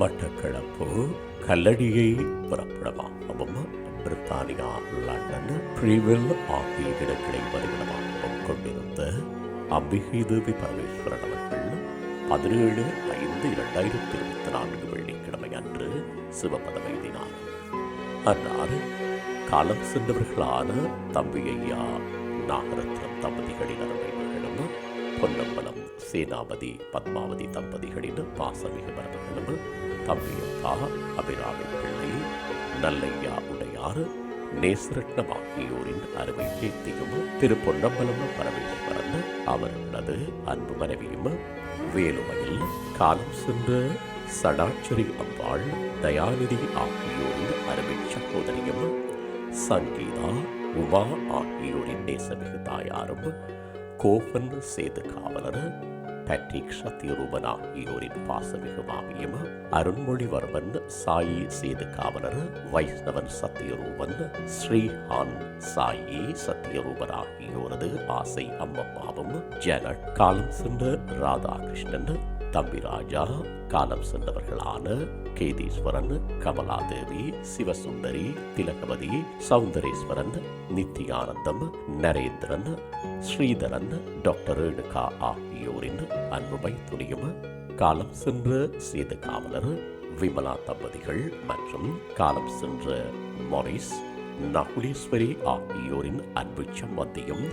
மட்டக்களப்பு கல்லடியை புறப்படமாகவும் பிரித்தானியா London பிரிவில் ஆகிய இடங்களை வதிவிடமாகவும் கொண்டிருந்த அம்பிகை தேவி பரமேஸ்வரன் அவர்கள் பதினேழு ஐந்து இரண்டாயிரத்தி இருபத்தி நான்கு வெள்ளிக்கிழமை அன்று சிவபதம் எழுதினார். அன்னார் காலம் சென்றவர்களான தம்பி ஐயா நாகரத்னம் தம்பதிகளின் அருமைகளும் பொன்னம்பலம் சேனாபதி பத்மாவதி தம்பதிகளின் பாசமிகு மரபர்களும் தம்பியப்பா அபிராமி பிள்ளை நல்லையா உடையார் நேசரட்னம் ஆகியோரின் அருமை பேத்தியும் திரு பொன்னம்பலம் பரமேஸ்வரன் அவர்களது அன்பு மனைவியும். வேலுமையில் காலம் சென்ற சடாச்சரி அம்பாள் தயாநிதி ஆகியோரின் அருமை சகோதரியும் சங்கீதா உமா ஆகியோரின் நேசமிகு தாயாரும் கோபன் சேது காவலர் பேட்ரிக் சத்யரூபன் ஆகியோரின் பாசமிகு மாமியம் அருண்மொழிவர்மன் சாயி சேது காவலர் வைஷ்ணவன் சத்தியரூபன் ஸ்ரீஹான் சாயி சத்யரூபன் ஆகியோரது ஆசை அம்மம்மாவும் ஜெனட் காலம் சென்ற ராதாகிருஷ்ணன் தம்பிராஜா காலம் சென்றவர்களான கேதீஸ்வரன் கமலாதேவி சிவசுந்தரி திலகவதி சௌந்தரேஸ்வரன் நித்தியானந்தம் நரேந்திரன் ஸ்ரீதரன் டாக்டர் ரேணுகா ஆகியோரின் அன்புமை துணியும் காலம் சென்ற சேது காவலர் விமலா தம்பதிகள் மற்றும் காலம் சென்ற மொரிஸ் நகுலேஸ்வரி ஆகியோரின் அன்பு சம்மந்தியும்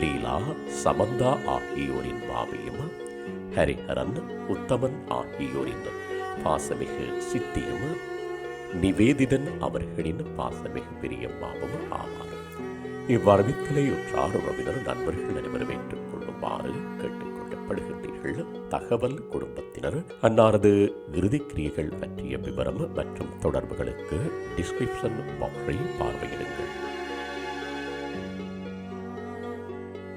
லீலா சமந்தா ஆகியோரின் மாமியும் ஹரிஹரன் உத்தமன் ஆகியோரின் பாசமிகு சித்தியும் நிவேதிதன் அவர்களின் பாசமிகு பிரியம்மாவும் ஆவார். இவ்வரவித்தலை உற்றார் உறவினர் நண்பர்கள் அனைவரும் ஏற்றுக்கொள்ளுமாறு கேட்டுக்கொள்ளப்படுகின்றீர்கள் தகவல் குடும்பத்தினர் அன்னாரது இறுதிக்கிரியைகள் பற்றிய விவரம் மற்றும் தொடர்புகளுக்கு டிஸ்கிரிப்ஷன் பாக்ஸை பார்வையிடுங்கள்.